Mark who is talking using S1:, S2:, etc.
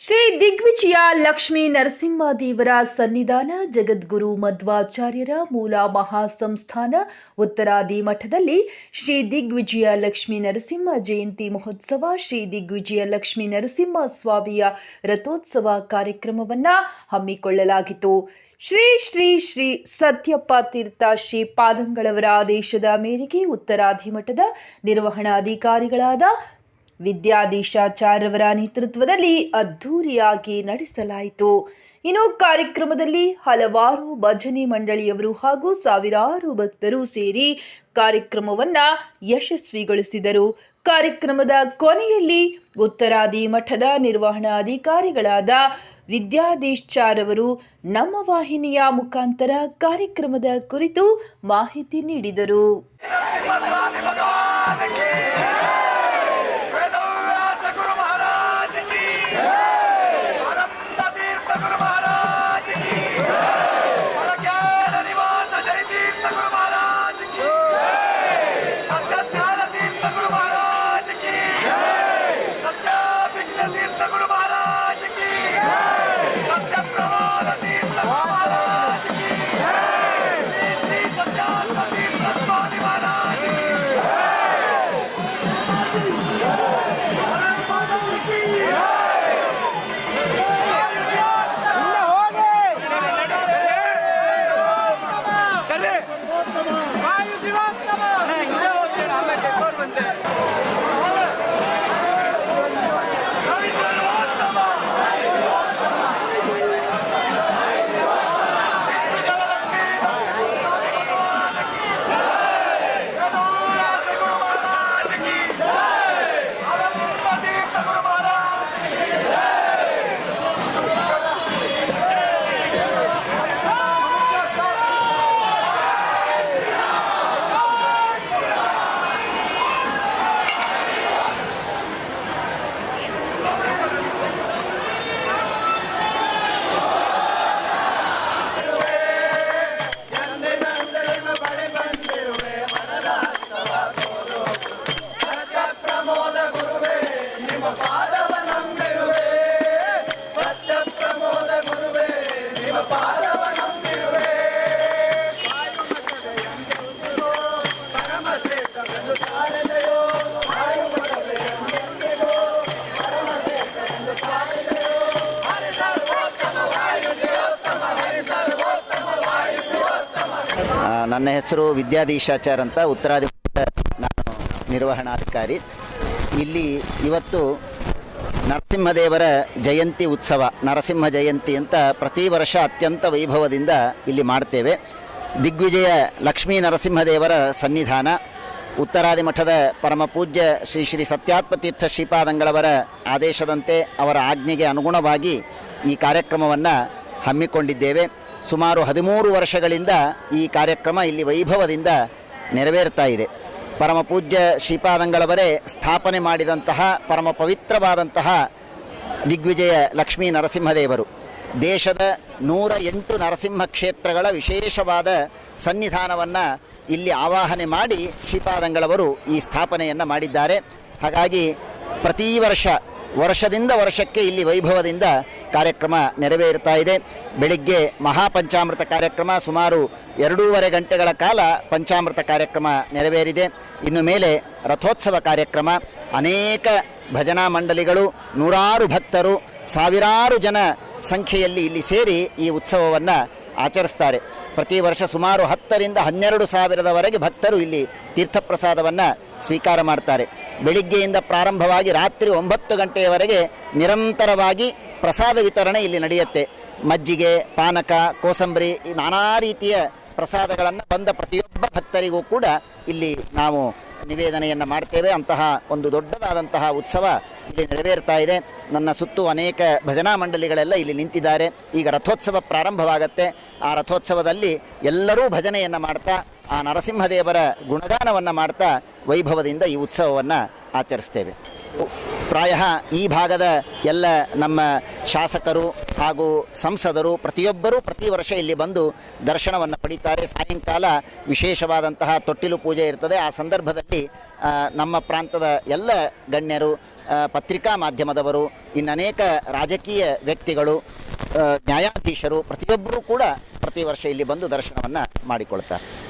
S1: ಶ್ರೀ ದಿಗ್ವಿಜಯ ಲಕ್ಷ್ಮೀ ನರಸಿಂಹದೇವರ ಸನ್ನಿಧಾನ ಜಗದ್ಗುರು ಮಧ್ವಾಚಾರ್ಯರ ಮೂಲ ಮಹಾಸಂಸ್ಥಾನ ಉತ್ತರಾದಿ ಮಠದಲ್ಲಿ ಶ್ರೀ ದಿಗ್ವಿಜಯ ಲಕ್ಷ್ಮೀ ನರಸಿಂಹ ಜಯಂತಿ ಮಹೋತ್ಸವ, ಶ್ರೀ ದಿಗ್ವಿಜಯ ಲಕ್ಷ್ಮೀ ನರಸಿಂಹ ಸ್ವಾಮಿಯ ರಥೋತ್ಸವ ಕಾರ್ಯಕ್ರಮವನ್ನು ಹಮ್ಮಿಕೊಳ್ಳಲಾಗಿತ್ತು. ಶ್ರೀ ಶ್ರೀ ಶ್ರೀ ಸತ್ಯಪ್ಪ ತೀರ್ಥ ಶ್ರೀ ಪಾದಂಗಳವರ ಆದೇಶದ ಮೇರೆಗೆ ಉತ್ತರಾಧಿಮಠದ ನಿರ್ವಹಣಾಧಿಕಾರಿಗಳಾದ ವಿದ್ಯಾಧೀಶಾಚಾರ್ಯವರ ನೇತೃತ್ವದಲ್ಲಿ ಅದ್ಧೂರಿಯಾಗಿ ನಡೆಸಲಾಯಿತು. ಇನ್ನು ಕಾರ್ಯಕ್ರಮದಲ್ಲಿ ಹಲವಾರು ಭಜನೆ ಮಂಡಳಿಯವರು ಹಾಗೂ ಸಾವಿರಾರು ಭಕ್ತರು ಸೇರಿ ಕಾರ್ಯಕ್ರಮವನ್ನ ಯಶಸ್ವಿಗೊಳಿಸಿದರು. ಕಾರ್ಯಕ್ರಮದ ಕೊನೆಯಲ್ಲಿ ಉತ್ತರಾದಿ ಮಠದ ನಿರ್ವಹಣಾಧಿಕಾರಿಗಳಾದ ವಿದ್ಯಾಧೀಶ್ಚಾರವರು ನಮ್ಮ ವಾಹಿನಿಯ ಮುಖಾಂತರ ಕಾರ್ಯಕ್ರಮದ ಕುರಿತು ಮಾಹಿತಿ ನೀಡಿದರು.
S2: ಆ, ನನ್ನ ಹೆಸರು ವಿದ್ಯಾಧೀಶಾಚಾರ್ ಅಂತ ಉತ್ತರಾದಿ ನಾನು ನಿರ್ವಹಣಾಧಿಕಾರಿ. ಇಲ್ಲಿ ಇವತ್ತು ನರಸಿಂಹದೇವರ ಜಯಂತಿ ಉತ್ಸವ, ನರಸಿಂಹ ಜಯಂತಿ ಅಂತ ಪ್ರತಿ ವರ್ಷ ಅತ್ಯಂತ ವೈಭವದಿಂದ ಇಲ್ಲಿ ಮಾಡ್ತೇವೆ. ದಿಗ್ವಿಜಯ ಲಕ್ಷ್ಮೀ ನರಸಿಂಹದೇವರ ಸನ್ನಿಧಾನ, ಉತ್ತರಾದಿ ಮಠದ ಪರಮ ಪೂಜ್ಯ ಶ್ರೀ ಶ್ರೀ ಸತ್ಯಾತ್ಮತೀರ್ಥ ಶ್ರೀಪಾದಂಗಳವರ ಆದೇಶದಂತೆ ಅವರ ಆಜ್ಞೆಗೆ ಅನುಗುಣವಾಗಿ ಈ ಕಾರ್ಯಕ್ರಮವನ್ನು ಹಮ್ಮಿಕೊಂಡಿದ್ದೇವೆ. ಸುಮಾರು ಹದಿಮೂರು ವರ್ಷಗಳಿಂದ ಈ ಕಾರ್ಯಕ್ರಮ ಇಲ್ಲಿ ವೈಭವದಿಂದ ನೆರವೇರ್ತಾ ಇದೆ. ಪರಮ ಪೂಜ್ಯ ಶ್ರೀಪಾದಂಗಳವರೇ ಸ್ಥಾಪನೆ ಮಾಡಿದಂತಹ ಪರಮ ಪವಿತ್ರವಾದಂತಹ ದಿಗ್ವಿಜಯ ಲಕ್ಷ್ಮೀ ನರಸಿಂಹದೇವರು. ದೇಶದ ನೂರ ಎಂಟು ನರಸಿಂಹ ಕ್ಷೇತ್ರಗಳ ವಿಶೇಷವಾದ ಸನ್ನಿಧಾನವನ್ನು ಇಲ್ಲಿ ಆವಾಹನೆ ಮಾಡಿ ಶ್ರೀಪಾದಂಗಳವರು ಈ ಸ್ಥಾಪನೆಯನ್ನು ಮಾಡಿದ್ದಾರೆ. ಹಾಗಾಗಿ ಪ್ರತಿ ವರ್ಷ, ವರ್ಷದಿಂದ ವರ್ಷಕ್ಕೆ ಇಲ್ಲಿ ವೈಭವದಿಂದ ಕಾರ್ಯಕ್ರಮ ನೆರವೇರುತ್ತಾ ಇದೆ. ಬೆಳಿಗ್ಗೆ ಮಹಾಪಂಚಾಮೃತ ಕಾರ್ಯಕ್ರಮ ಸುಮಾರು ಎರಡೂವರೆ ಗಂಟೆಗಳ ಕಾಲ ಪಂಚಾಮೃತ ಕಾರ್ಯಕ್ರಮ ನೆರವೇರಿದೆ. ಇನ್ನು ಮೇಲೆ ರಥೋತ್ಸವ ಕಾರ್ಯಕ್ರಮ. ಅನೇಕ ಭಜನಾ ಮಂಡಳಿಗಳು ನೂರಾರು ಭಕ್ತರು, ಸಾವಿರಾರು ಜನ ಸಂಖ್ಯೆಯಲ್ಲಿ ಇಲ್ಲಿ ಸೇರಿ ಈ ಉತ್ಸವವನ್ನು ಆಚರಿಸ್ತಾರೆ. ಪ್ರತಿ ವರ್ಷ ಸುಮಾರು ಹತ್ತರಿಂದ ಹನ್ನೆರಡು ಸಾವಿರದವರೆಗೆ ಭಕ್ತರು ಇಲ್ಲಿ ತೀರ್ಥಪ್ರಸಾದವನ್ನು ಸ್ವೀಕಾರ ಮಾಡ್ತಾರೆ. ಬೆಳಿಗ್ಗೆಯಿಂದ ಪ್ರಾರಂಭವಾಗಿ ರಾತ್ರಿ ಒಂಬತ್ತು ಗಂಟೆಯವರೆಗೆ ನಿರಂತರವಾಗಿ ಪ್ರಸಾದ ವಿತರಣೆ ಇಲ್ಲಿ ನಡೆಯುತ್ತೆ. ಮಜ್ಜಿಗೆ, ಪಾನಕ, ಕೋಸಂಬರಿ ಈ ನಾನಾ ರೀತಿಯ ಪ್ರಸಾದಗಳನ್ನು ಬಂದ ಪ್ರತಿಯೊಬ್ಬ ಭಕ್ತರಿಗೂ ಕೂಡ ಇಲ್ಲಿ ನಾವು ನಿವೇದನೆಯನ್ನು ಮಾಡ್ತೇವೆ. ಅಂತಹ ಒಂದು ದೊಡ್ಡದಾದಂತಹ ಉತ್ಸವ ಇಲ್ಲಿ ನೆರವೇರ್ತಾ ಇದೆ. ನನ್ನ ಸುತ್ತು ಅನೇಕ ಭಜನಾ ಮಂಡಳಿಗಳೆಲ್ಲ ಇಲ್ಲಿ ನಿಂತಿದ್ದಾರೆ. ಈಗ ರಥೋತ್ಸವ ಪ್ರಾರಂಭವಾಗತ್ತೆ. ಆ ರಥೋತ್ಸವದಲ್ಲಿ ಎಲ್ಲರೂ ಭಜನೆಯನ್ನು ಮಾಡ್ತಾ, ಆ ನರಸಿಂಹದೇವರ ಗುಣಗಾನವನ್ನು ಮಾಡ್ತಾ, ವೈಭವದಿಂದ ಈ ಉತ್ಸವವನ್ನು ಆಚರಿಸ್ತೇವೆ ಪ್ರಾಯ ಈ ಭಾಗದ ಎಲ್ಲ ನಮ್ಮ ಶಾಸಕರು ಹಾಗೂ ಸಂಸದರು ಪ್ರತಿಯೊಬ್ಬರೂ ಪ್ರತಿ ವರ್ಷ ಇಲ್ಲಿ ಬಂದು ದರ್ಶನವನ್ನು ಪಡೀತಾರೆ. ಸಾಯಂಕಾಲ ವಿಶೇಷವಾದಂತಹ ತೊಟ್ಟಿಲು ಪೂಜೆ ಇರ್ತದೆ. ಆ ಸಂದರ್ಭದಲ್ಲಿ ನಮ್ಮ ಪ್ರಾಂತದ ಎಲ್ಲ ಗಣ್ಯರು ಪತ್ರಿಕಾ ಮಾಧ್ಯಮದವರು ಇನ್ನನೇಕ ರಾಜಕೀಯ ವ್ಯಕ್ತಿಗಳು ನ್ಯಾಯಾಧೀಶರು ಪ್ರತಿಯೊಬ್ಬರೂ ಕೂಡ ಪ್ರತಿ ವರ್ಷ ಇಲ್ಲಿ ಬಂದು ದರ್ಶನವನ್ನು ಮಾಡಿಕೊಳ್ತಾರೆ.